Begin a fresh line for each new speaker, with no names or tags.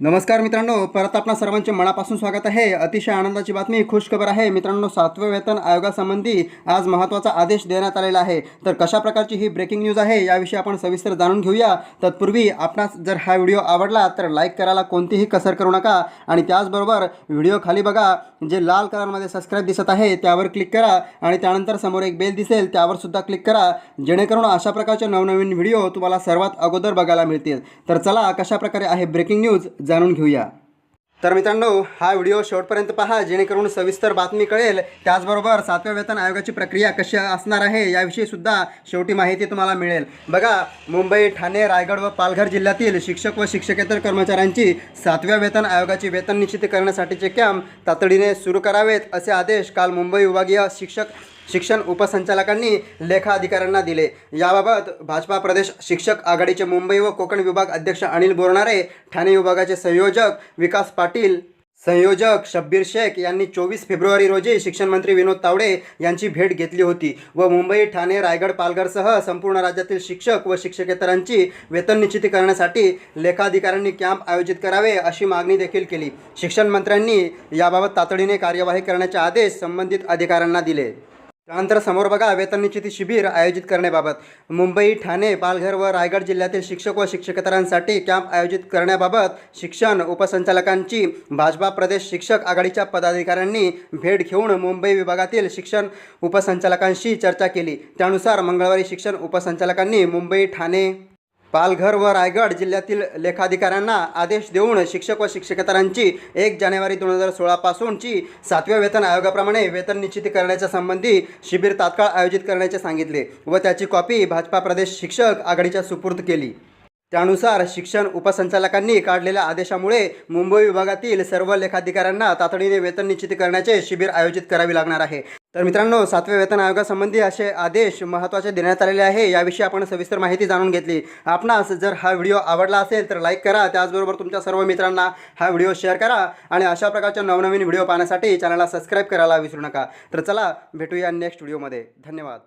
नमस्कार मित्रांनो परत आपणा सर्वांचे मनापासून स्वागत आहे. अतिशय आनंदाची बातमी खुशखबर आहे. मित्रांनो सातव्या वेतन आयोगासंबंधी आज महत्त्वाचा आदेश देण्यात आलेला आहे. तर कशा प्रकारची ही ब्रेकिंग न्यूज आहे याविषयी आपण सविस्तर जाणून घेऊया. तत्पूर्वी आपणास जर हा व्हिडिओ आवडला तर लाईक करायला कोणतीही कसर करू नका. आणि त्याचबरोबर व्हिडिओ खाली बघा. जे लाल कलरमध्ये सबस्क्राईब दिसत आहे त्यावर क्लिक करा. आणि त्यानंतर समोर एक बेल दिसेल त्यावर सुद्धा क्लिक करा. जेणेकरून अशा प्रकारचे नवनवीन व्हिडिओ तुम्हाला सर्वात अगोदर बघायला मिळतील. तर चला कशा प्रकारे आहे ब्रेकिंग न्यूज जाणून घेऊया. तर मित्रांनो हा व्हिडिओ शेवटपर्यंत पहा जेणेकरून सविस्तर बातमी कळेल. त्याचबरोबर सातव्या वेतन आयोगाची प्रक्रिया कशी असणार आहे याविषयी सुद्धा शेवटी माहिती तुम्हाला मिळेल. बघा मुंबई ठाणे रायगड व पालघर जिल्ह्यातील शिक्षक व शिक्षकेतर कर्मचाऱ्यांची सातव्या वेतन आयोगाची वेतन निश्चिती करण्यासाठीचे कॅम्प तातडीने सुरू करावेत असे आदेश काल मुंबई विभागीय शिक्षक शिक्षण उपसंचालकांनी लेखा अधिकाऱ्यांना दिले. याबाबत भाजपा प्रदेश शिक्षक आघाडीचे मुंबई व कोकण विभाग अध्यक्ष अनिल बोरणारे ठाणे विभागाचे संयोजक विकास पाटील संयोजक शब्बीर शेख यांनी चोवीस फेब्रुवारी रोजी शिक्षण मंत्री विनोद तावडे यांची भेट घेतली होती व मुंबई ठाणे रायगड पालघरसह संपूर्ण राज्यातील शिक्षक व शिक्षकेतरांची वेतन निश्चिती करण्यासाठी लेखाधिकाऱ्यांनी कॅम्प आयोजित करावे अशी मागणी देखील केली. शिक्षण मंत्र्यांनी याबाबत तातडीने कार्यवाही करण्याचे आदेश संबंधित अधिकाऱ्यांना दिले. त्यानंतर समोर बघा वेतन निश्चिती शिबिर आयोजित करण्याबाबत. मुंबई ठाणे पालघर व रायगड जिल्ह्यातील शिक्षक व शिक्षकेतरांसाठी कॅम्प आयोजित करण्याबाबत शिक्षण उपसंचालकांची भाजपा प्रदेश शिक्षक आघाडीच्या पदाधिकाऱ्यांनी भेट घेऊन मुंबई विभागातील शिक्षण उपसंचालकांशी चर्चा केली. त्यानुसार मंगळवारी शिक्षण उपसंचालकांनी मुंबई ठाणे पालघर व रायगड जिल्ह्यातील लेखाधिकाऱ्यांना आदेश देऊन शिक्षक व शिक्षकेतरांची एक जानेवारी दोन हजार सोळापासूनची सातव्या वेतन आयोगाप्रमाणे वेतन निश्चिती करण्याच्या संबंधी शिबिर तात्काळ आयोजित करण्याचे सांगितले व त्याची कॉपी भाजपा प्रदेश शिक्षक आघाडीच्या सुपूर्द केली. त्यानुसार शिक्षण उपसंचालकांनी काढलेल्या आदेशामुळे मुंबई विभागातील सर्व लेखाधिकाऱ्यांना तातडीने वेतन निश्चिती करण्याचे शिबिर आयोजित करावे लागणार आहे. तर मित्रांनो सातव्या वेतन आयोगासंबंधी असे आदेश महत्त्वाचे देण्यात आलेले आहे याविषयी आपण सविस्तर माहिती जाणून घेतली. आपणास जर हा व्हिडिओ आवडला असेल तर लाईक करा त्याचबरोबर तुमच्या सर्व मित्रांना हा व्हिडिओ शेअर करा आणि अशा प्रकारच्या नवनवीन व्हिडिओ पाहण्यासाठी चॅनलला सबस्क्राईब करायला विसरू नका. तर चला भेटूया नेक्स्ट व्हिडिओमध्ये धन्यवाद.